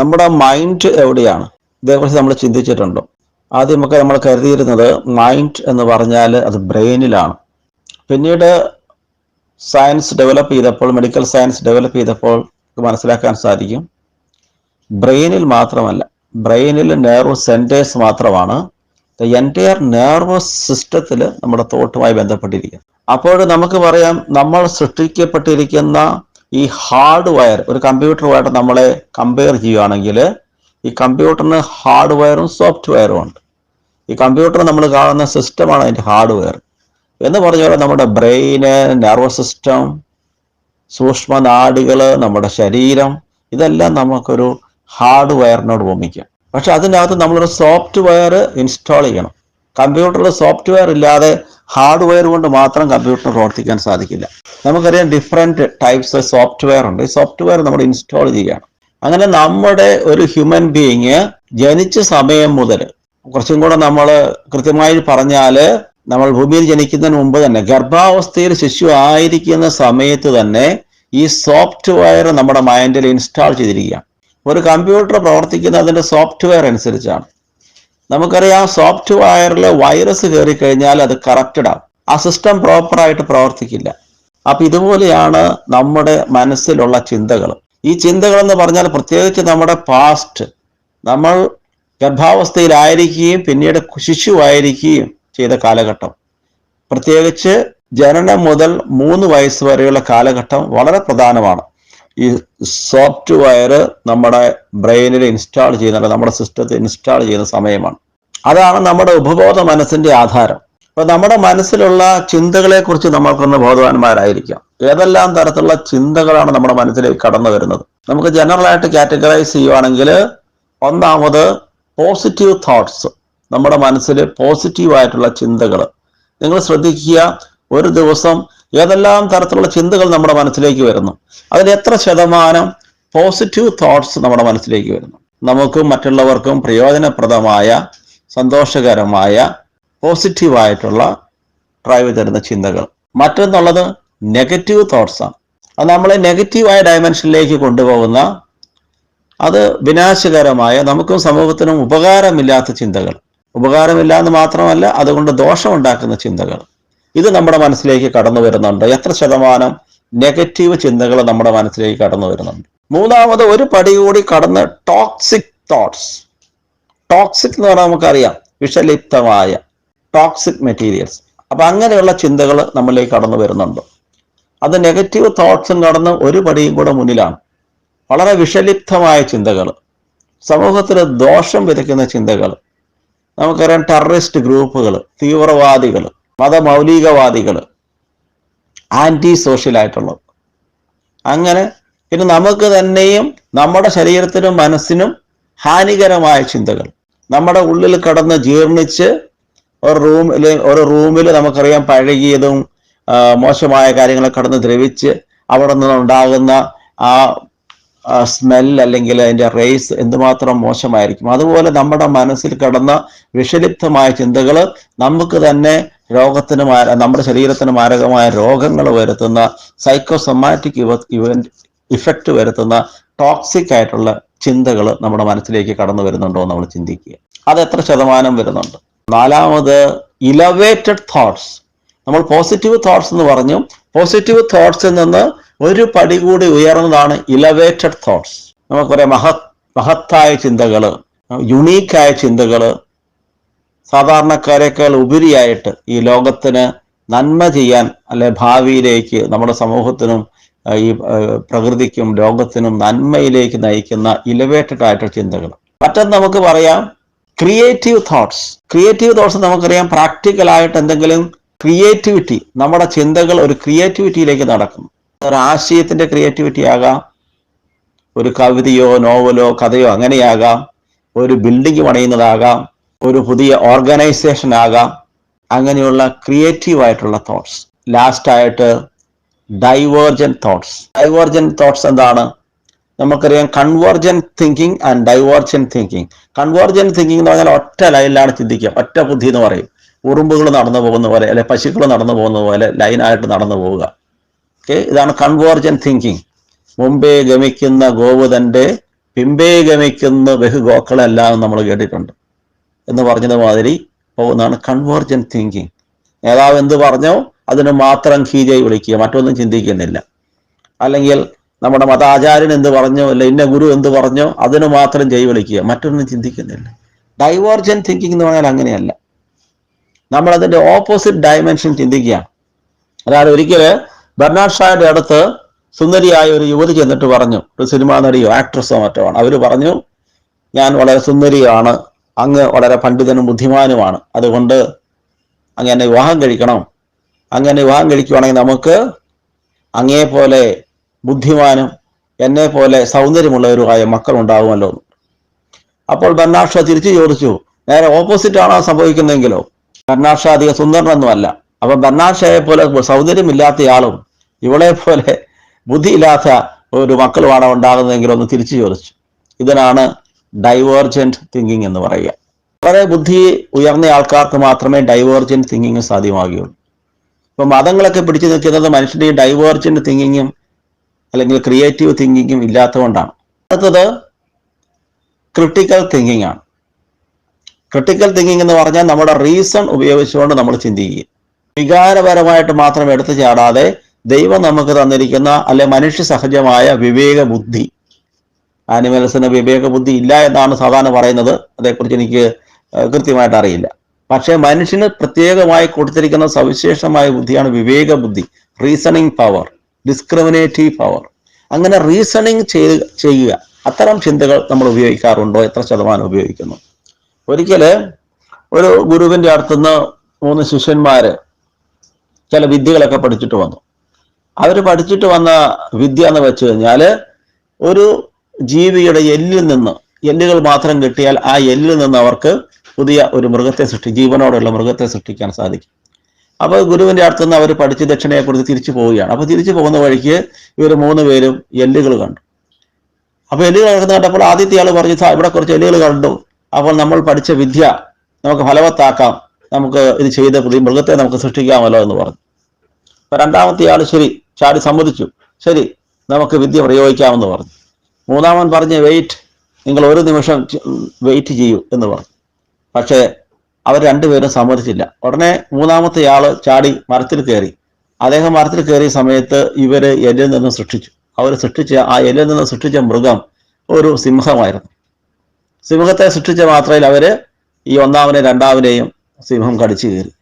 നമ്മുടെ മൈൻഡ് എവിടെയാണ്? ഇതേക്കുറിച്ച് നമ്മൾ ചിന്തിച്ചിട്ടുണ്ടോ? ആദ്യമൊക്കെ നമ്മൾ കരുതിയിരുന്നത് മൈൻഡ് എന്ന് പറഞ്ഞാൽ അത് ബ്രെയിനിലാണ് പിന്നീട് സയൻസ് ഡെവലപ്പ് ചെയ്തപ്പോൾ മെഡിക്കൽ സയൻസ് ഡെവലപ്പ് ചെയ്തപ്പോൾ മനസ്സിലാക്കാൻ സാധിക്കും. ബ്രെയിനിൽ മാത്രമല്ല ബ്രെയിനിൽ നെർവ് സെന്റേഴ്സ് മാത്രമാണ്. എന്റയർ നെർവസ് സിസ്റ്റത്തിൽ നമ്മുടെ തോട്ടുമായി ബന്ധപ്പെട്ടിരിക്കുന്നത്. അപ്പോൾ നമുക്ക് പറയാം നമ്മൾ സൃഷ്ടിക്കപ്പെട്ടിരിക്കുന്ന ഈ ഹാർഡ് വയർ ഒരു കമ്പ്യൂട്ടറുമായിട്ട് നമ്മളെ കമ്പയർ ചെയ്യുകയാണെങ്കിൽ ഈ കമ്പ്യൂട്ടറിന് ഹാർഡ് വയറും സോഫ്റ്റ് വയറും ഉണ്ട്. ഈ കമ്പ്യൂട്ടർ നമ്മൾ കാണുന്ന സിസ്റ്റമാണ് അതിന്റെ ഹാർഡ് വയർ എന്ന് പറഞ്ഞ പോലെ നമ്മുടെ ബ്രെയിന് നെർവസ് സിസ്റ്റം സൂക്ഷ്മ നാഡികൾ നമ്മുടെ ശരീരം ഇതെല്ലാം നമുക്കൊരു ഹാർഡ് വയറിനോട് ഉപമിക്കാം പക്ഷെ അതിനകത്ത് നമ്മളൊരു സോഫ്റ്റ് വയർ ഇൻസ്റ്റാൾ ചെയ്യണം. കമ്പ്യൂട്ടറിൽ സോഫ്റ്റ്വെയർ ഇല്ലാതെ ഹാർഡ്വെയർ കൊണ്ട് മാത്രം കമ്പ്യൂട്ടർ പ്രവർത്തിക്കാൻ സാധിക്കില്ല. നമുക്കറിയാം ഡിഫറെന്റ് ടൈപ്സ് ഓഫ് സോഫ്റ്റ്വെയർ ഉണ്ട്. ഈ സോഫ്റ്റ്വെയർ നമ്മൾ ഇൻസ്റ്റാൾ ചെയ്യുകയാണ്. അങ്ങനെ നമ്മുടെ ഒരു ഹ്യൂമൻ ബീയിങ് ജനിച്ച സമയം മുതൽ കുറച്ചും കൂടെ നമ്മൾ കൃത്യമായി പറഞ്ഞാൽ നമ്മൾ ഭൂമിയിൽ ജനിക്കുന്നതിന് മുമ്പ് തന്നെ ഗർഭാവസ്ഥയിൽ ശിശു ആയിരിക്കുന്ന സമയത്ത് തന്നെ ഈ സോഫ്റ്റ്വെയർ നമ്മുടെ മൈൻഡിൽ ഇൻസ്റ്റാൾ ചെയ്തിരിക്കുകയാണ്. ഒരു കമ്പ്യൂട്ടർ പ്രവർത്തിക്കുന്നതിന്റെ സോഫ്റ്റ്വെയർ അനുസരിച്ചാണ്. നമുക്കറിയാം സോഫ്റ്റ് വയറിൽ വൈറസ് കയറി കഴിഞ്ഞാൽ അത് കറക്റ്റഡ് ആവും. ആ സിസ്റ്റം പ്രോപ്പറായിട്ട് പ്രവർത്തിക്കില്ല. അപ്പൊ ഇതുപോലെയാണ് നമ്മുടെ മനസ്സിലുള്ള ചിന്തകൾ. ഈ ചിന്തകൾ എന്ന് പറഞ്ഞാൽ പ്രത്യേകിച്ച് നമ്മുടെ പാസ്റ്റ് നമ്മൾ ഗർഭാവസ്ഥയിലായിരിക്കുകയും പിന്നീട് ശിശുവായിരിക്കുകയും ചെയ്ത കാലഘട്ടം. പ്രത്യേകിച്ച് ജനനം മുതൽ മൂന്ന് വയസ്സ് വരെയുള്ള കാലഘട്ടം വളരെ പ്രധാനമാണ്. ഈ സോഫ്റ്റ്വെയർ നമ്മുടെ ബ്രെയിനിൽ ഇൻസ്റ്റാൾ ചെയ്യുന്ന നമ്മുടെ സിസ്റ്റത്തിൽ ഇൻസ്റ്റാൾ ചെയ്യുന്ന സമയമാണ്. അതാണ് നമ്മുടെ ഉപബോധ മനസ്സിന്റെ ആധാരം. അപ്പൊ നമ്മുടെ മനസ്സിലുള്ള ചിന്തകളെ കുറിച്ച് നമ്മൾക്കൊന്ന് ബോധവാന്മാരായിരിക്കാം. ഏതെല്ലാം തരത്തിലുള്ള ചിന്തകളാണ് നമ്മുടെ മനസ്സിലേക്ക് കടന്നു വരുന്നത്? നമുക്ക് ജനറൽ ആയിട്ട് കാറ്റഗറൈസ് ചെയ്യുവാണെങ്കിൽ ഒന്നാമത് പോസിറ്റീവ് തോട്ട്സ് നമ്മുടെ മനസ്സിൽ പോസിറ്റീവായിട്ടുള്ള ചിന്തകൾ നിങ്ങൾ ശ്രദ്ധിക്കുക ഒരു ദിവസം ഏതെല്ലാം തരത്തിലുള്ള ചിന്തകൾ നമ്മുടെ മനസ്സിലേക്ക് വരുന്നു? അതിൽ എത്ര ശതമാനം പോസിറ്റീവ് തോട്ട്സ് നമ്മുടെ മനസ്സിലേക്ക് വരുന്നു? നമുക്കും മറ്റുള്ളവർക്കും പ്രയോജനപ്രദമായ സന്തോഷകരമായ പോസിറ്റീവായിട്ടുള്ള ഡ്രൈവ് തരുന്ന ചിന്തകൾ. മറ്റൊന്നുള്ളത് നെഗറ്റീവ് തോട്ട്സാണ് അത് നമ്മളെ നെഗറ്റീവായ ഡയമെൻഷനിലേക്ക് കൊണ്ടുപോകുന്ന അത് വിനാശകരമായ നമുക്കും സമൂഹത്തിനും ഉപകാരമില്ലാത്ത ചിന്തകൾ. ഉപകാരമില്ല എന്ന് മാത്രമല്ല അതുകൊണ്ട് ദോഷമുണ്ടാക്കുന്ന ചിന്തകൾ. ഇത് നമ്മുടെ മനസ്സിലേക്ക് കടന്നു വരുന്നുണ്ട്. എത്ര ശതമാനം നെഗറ്റീവ് ചിന്തകൾ നമ്മുടെ മനസ്സിലേക്ക് കടന്നു വരുന്നുണ്ട്. മൂന്നാമത് ഒരു പടി കൂടി കടന്ന് ടോക്സിക് തോട്ട്സ് ടോക്സിക് എന്ന് പറഞ്ഞാൽ നമുക്കറിയാം വിഷലിപ്തമായ ടോക്സിക് മെറ്റീരിയൽസ് അപ്പൊ അങ്ങനെയുള്ള ചിന്തകൾ നമ്മളിലേക്ക് കടന്നു വരുന്നുണ്ട്. അത് നെഗറ്റീവ് തോട്ട്സും കടന്ന് ഒരു പടിയും കൂടെ മുന്നിലാണ്. വളരെ വിഷലിപ്തമായ ചിന്തകൾ. സമൂഹത്തിൽ ദോഷം വിതയ്ക്കുന്ന ചിന്തകൾ. നമുക്കറിയാം ടെററിസ്റ്റ് ഗ്രൂപ്പുകൾ തീവ്രവാദികൾ. മതമൗലികവാദികൾ ആന്റി സോഷ്യൽ ആയിട്ടുള്ളത് അങ്ങനെ പിന്നെ നമുക്ക് തന്നെയും നമ്മുടെ ശരീരത്തിനും മനസ്സിനും ഹാനികരമായ ചിന്തകൾ. നമ്മുടെ ഉള്ളിൽ കടന്ന് ജീർണിച്ച് ഒരു റൂമിൽ ഒരു റൂമിൽ നമുക്കറിയാം പഴകിയതും മോശമായ കാര്യങ്ങളെ കടന്ന് ദ്രവിച്ച് അവിടെ നിന്നുണ്ടാകുന്ന ആ സ്മെൽ അല്ലെങ്കിൽ അതിന്റെ റേസ് എന്തുമാത്രം മോശമായിരിക്കും. അതുപോലെ നമ്മുടെ മനസ്സിൽ കിടന്ന വിഷലിപ്തമായ ചിന്തകൾ നമുക്ക് തന്നെ രോഗത്തിന് നമ്മുടെ ശരീരത്തിന് മാരകമായ രോഗങ്ങൾ വരുത്തുന്ന സൈക്കോസൊമാറ്റിക് ഇവന്റ് ഇഫക്റ്റ് വരുത്തുന്ന ടോക്സിക് ആയിട്ടുള്ള ചിന്തകൾ നമ്മുടെ മനസ്സിലേക്ക് കടന്നു വരുന്നുണ്ടോ നമ്മൾ ചിന്തിക്കുക. അത് എത്ര ശതമാനം വരുന്നുണ്ട്? നാലാമത് ഇലവേറ്റഡ് തോട്ട്സ് നമ്മൾ പോസിറ്റീവ് തോട്ട്സ് എന്ന് പറഞ്ഞു. പോസിറ്റീവ് തോട്ട്സിൽ നിന്ന് ഒരു പടി കൂടി ഉയർന്നതാണ് ഇലവേറ്റഡ് തോട്ട്സ് നമുക്കറിയാം മഹത് മഹത്തായ ചിന്തകൾ യുണീക്കായ ചിന്തകൾ സാധാരണക്കാരെക്കാൾ ഉപരിയായിട്ട് ഈ ലോകത്തിന് നന്മ ചെയ്യാൻ അല്ലെ ഭാവിയിലേക്ക് നമ്മുടെ സമൂഹത്തിനും ഈ പ്രകൃതിക്കും ലോകത്തിനും നന്മയിലേക്ക് നയിക്കുന്ന ഇലവേറ്റഡ് ആയിട്ടുള്ള ചിന്തകൾ മറ്റൊന്ന് നമുക്ക് പറയാം ക്രിയേറ്റീവ് തോട്ട്സ് ക്രിയേറ്റീവ് തോട്ട്സ് നമുക്കറിയാം പ്രാക്ടിക്കലായിട്ട് എന്തെങ്കിലും ക്രിയേറ്റിവിറ്റി നമ്മുടെ ചിന്തകൾ ഒരു ക്രിയേറ്റിവിറ്റിയിലേക്ക് നടക്കുന്നു. ഒരു ആശയത്തിന്റെ ക്രിയേറ്റിവിറ്റി ആകാം. ഒരു കവിതയോ നോവലോ കഥയോ അങ്ങനെയാകാം. ഒരു ബിൽഡിംഗ് പണിയുന്നതാകാം. ഒരു പുതിയ ഓർഗനൈസേഷൻ ആകാം. അങ്ങനെയുള്ള ക്രിയേറ്റീവ് ആയിട്ടുള്ള തോട്ട്സ് ലാസ്റ്റ് ആയിട്ട് ഡൈവേർജൻ തോട്ട്സ് ഡൈവേർജൻ തോട്ട്സ് എന്താണ്? നമുക്കറിയാം convergent thinking and divergent thinking convergent thinking എന്ന് പറഞ്ഞാൽ ഒറ്റ ലൈനിലാണ് ചിന്തിക്കുക. ഒറ്റ ബുദ്ധി എന്ന് പറയും. ഉറുമ്പുകൾ നടന്നു പോകുന്ന പോലെ അല്ലെ പശുക്കൾ നടന്നു പോകുന്ന പോലെ ലൈനായിട്ട് നടന്നു പോവുക. ഓക്കെ ഇതാണ് കൺവേർജൻ തിങ്കിങ് മുമ്പേ ഗമിക്കുന്ന ഗോവുതന്റെ പിമ്പേ ഗമിക്കുന്ന ബഹുഗോക്കളെല്ലാം നമ്മൾ കേട്ടിട്ടുണ്ട്. എന്ന് പറഞ്ഞത് മാതിരി പോകുന്നതാണ് കൺവേർജൻ തിങ്കിങ് നേതാവ് എന്ത് പറഞ്ഞോ? അതിന് മാത്രം കീജായി വിളിക്കുക മറ്റൊന്നും ചിന്തിക്കുന്നില്ല. അല്ലെങ്കിൽ നമ്മുടെ മതാചാര്യൻ എന്ത് പറഞ്ഞോ? അല്ല ഇന്ന ഗുരു എന്ത് പറഞ്ഞോ? അതിന് മാത്രം ചെയ് വിളിക്കുക മറ്റൊന്നും ചിന്തിക്കുന്നില്ല. ഡൈവേർജൻ തിങ്കിങ് എന്ന് പറഞ്ഞാൽ അങ്ങനെയല്ല. നമ്മൾ അതിന്റെ ഓപ്പോസിറ്റ് ഡയമെൻഷൻ ചിന്തിക്കുകയാണ്. അതായത് ഒരിക്കൽ ബെർണാഡ് ഷായുടെ അടുത്ത് സുന്ദരിയായ ഒരു യുവതി ചെന്നിട്ട് പറഞ്ഞു. ഒരു സിനിമാ നടിയോ ആക്ട്രസോ മറ്റോ ആണ്. അവർ പറഞ്ഞു ഞാൻ വളരെ സുന്ദരിയാണ്. അങ്ങ് വളരെ പണ്ഡിതനും ബുദ്ധിമാനുമാണ്. അതുകൊണ്ട് അങ്ങനെ വിവാഹം കഴിക്കണം. അങ്ങനെ വിവാഹം കഴിക്കുവാണെങ്കിൽ നമുക്ക് അങ്ങേ പോലെ ബുദ്ധിമാനും എന്നെ പോലെ സൗന്ദര്യമുള്ളവരുമായ മക്കൾ ഉണ്ടാകുമല്ലോ. അപ്പോൾ ബർണാഷ തിരിച്ചു ചോദിച്ചു നേരെ ഓപ്പോസിറ്റ് ആണോ സംഭവിക്കുന്നതെങ്കിലോ? ബർണാഷ അധികം സുന്ദരനൊന്നുമല്ല. അപ്പൊ ബർണാഷയെ പോലെ സൗന്ദര്യമില്ലാത്തയാളും ഇവളെ പോലെ ബുദ്ധിയില്ലാത്ത ഒരു മക്കളുമാണ് ഉണ്ടാകുന്നതെങ്കിൽ ഒന്ന് തിരിച്ചു ചോദിച്ചു. ഇതിനാണ് ഡൈവേർജന്റ് തിങ്കിങ് എന്ന് പറയുക. വളരെ ബുദ്ധി ഉയർന്ന ആൾക്കാർക്ക് മാത്രമേ ഡൈവേർജന്റ് തിങ്കിങ് സാധ്യമാകുകയുള്ളൂ. ഇപ്പൊ മതങ്ങളൊക്കെ പിടിച്ചു നിൽക്കുന്നത് മനുഷ്യന്റെ ഈ ഡൈവേർജന്റ് തിങ്കിങ്ങും അല്ലെങ്കിൽ ക്രിയേറ്റീവ് തിങ്കിങ്ങും ഇല്ലാത്തതുകൊണ്ടാണ്. അടുത്തത് ക്രിട്ടിക്കൽ തിങ്കിങ് ആണ് ക്രിട്ടിക്കൽ തിങ്കിങ് എന്ന് പറഞ്ഞാൽ നമ്മുടെ റീസൺ ഉപയോഗിച്ചുകൊണ്ട് നമ്മൾ ചിന്തിക്കുക വികാരപരമായിട്ട് മാത്രം എടുത്തു ചാടാതെ ദൈവം നമുക്ക് തന്നിരിക്കുന്ന അല്ലെ മനുഷ്യ സഹജമായ വിവേക ബുദ്ധി ആനിമൽസിന് വിവേക ബുദ്ധി ഇല്ല എന്നാണ് സാധാരണ പറയുന്നത്. അതേക്കുറിച്ച് എനിക്ക് കൃത്യമായിട്ട് അറിയില്ല. പക്ഷേ മനുഷ്യന് പ്രത്യേകമായി കൊടുത്തിരിക്കുന്ന സവിശേഷമായ ബുദ്ധിയാണ് വിവേക ബുദ്ധി റീസണിങ് പവർ ഡിസ്ക്രിമിനേറ്റീവ് പവർ അങ്ങനെ റീസണിങ് ചെയ്ത് ചെയ്യുക. അത്തരം ചിന്തകൾ നമ്മൾ ഉപയോഗിക്കാറുണ്ടോ? എത്ര ശതമാനം ഉപയോഗിക്കുന്നു? ഒരിക്കൽ ഒരു ഗുരുവിന്റെ അടുത്തുനിന്ന് മൂന്ന് ശിഷ്യന്മാര് ചില വിദ്യകളൊക്കെ പഠിച്ചിട്ട് വന്നു. അവർ പഠിച്ചിട്ട് വന്ന വിദ്യ എന്ന് വെച്ച് കഴിഞ്ഞാൽ ഒരു ജീവിയുടെ എല്ലിൽ നിന്ന് എല്ലുകൾ മാത്രം കിട്ടിയാൽ ആ എല്ലിൽ നിന്ന് അവർക്ക് പുതിയ ഒരു മൃഗത്തെ സൃഷ്ടി ജീവനോടുള്ള മൃഗത്തെ സൃഷ്ടിക്കാൻ സാധിക്കും. അപ്പോൾ ഗുരുവിന്റെ അടുത്ത് നിന്ന് അവർ പഠിച്ച് ദക്ഷിണയെക്കുറിച്ച് തിരിച്ചു പോവുകയാണ്. അപ്പോൾ തിരിച്ചു പോകുന്ന വഴിക്ക് ഇവർ മൂന്ന് പേരും എല്ലുകൾ കണ്ടു. അപ്പോൾ എല്ലുകൾ കിടക്കുന്ന കണ്ടപ്പോൾ ആദ്യത്തെ ആൾ പറഞ്ഞു "സാ, ഇവിടെ കുറച്ച് എല്ലുകൾ കണ്ടു. അപ്പോൾ നമ്മൾ പഠിച്ച വിദ്യ നമുക്ക് ഫലവത്താക്കാം. നമുക്ക് ഇത് ചെയ്ത പ്രതി മൃഗത്തെ നമുക്ക് സൃഷ്ടിക്കാമല്ലോ എന്ന് പറഞ്ഞു. അപ്പൊ രണ്ടാമത്തെ ആൾ ശരി ചാടി സമ്മതിച്ചു. ശരി നമുക്ക് വിദ്യ പ്രയോഗിക്കാമെന്ന് പറഞ്ഞു. മൂന്നാമൻ പറഞ്ഞ് വെയിറ്റ് നിങ്ങൾ ഒരു നിമിഷം വെയിറ്റ് ചെയ്യൂ എന്ന് പറഞ്ഞു. പക്ഷേ അവർ രണ്ടുപേരും സമ്മതിച്ചില്ല. ഉടനെ മൂന്നാമത്തെ ആൾ ചാടി മരത്തിൽ കയറി. അദ്ദേഹം മരത്തിൽ കയറിയ സമയത്ത് ഇവർ എല്ലിൽ നിന്ന് സൃഷ്ടിച്ചു. അവർ സൃഷ്ടിച്ച ആ എല്ലിൽ നിന്ന് സൃഷ്ടിച്ച മൃഗം ഒരു സിംഹമായിരുന്നു. സിംഹത്തെ സൃഷ്ടിച്ച മാത്രയിൽ അവർ ഈ ഒന്നാമനെയും രണ്ടാമനെയും sí you haven't got a.